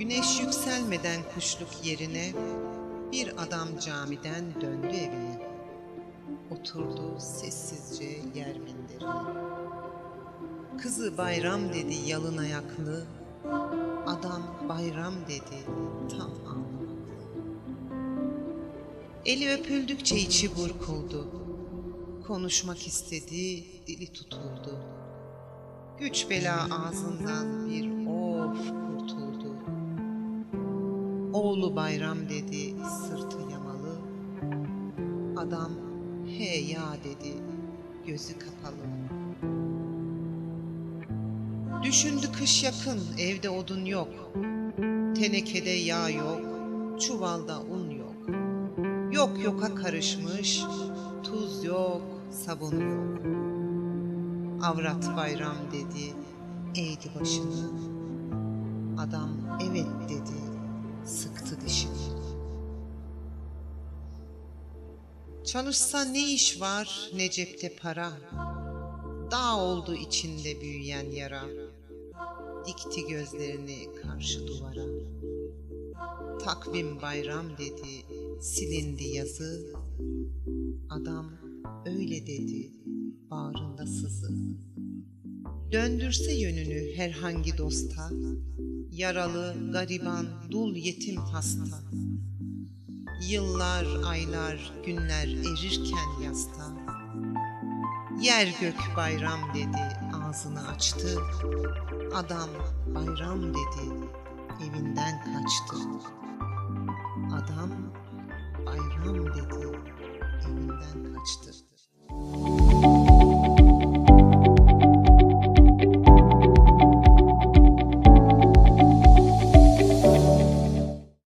Güneş yükselmeden kuşluk yerine bir adam camiden döndü evine. Oturdu sessizce yer minderine. Kızı bayram dedi yalın ayaklı, adam bayram dedi tam ağlamaklı. Eli öpüldükçe içi burkuldu. Konuşmak istedi, dili tutuldu. Güç bela ağzından bir of. Oğlu bayram dedi, sırtı yamalı. Adam he ya dedi, gözü kapalı. Düşündü kış yakın, evde odun yok. Tenekede yağ yok, çuvalda un yok. Yok yoka karışmış, tuz yok, sabun yok. Avrat bayram dedi, eğdi başını. Çalışsa ne iş var, ne cepte para. Dağ oldu içinde büyüyen yara. Dikti gözlerini karşı duvara. Takvim bayram dedi, silindi yazı. Adam öyle dedi, bağrında sızı. Döndürse yönünü herhangi dosta, yaralı, gariban, dul, yetim, hasta. Yıllar, aylar, günler erirken yasta, yer gök bayram dedi, ağzını açtı. Adam bayram dedi, evinden kaçtı.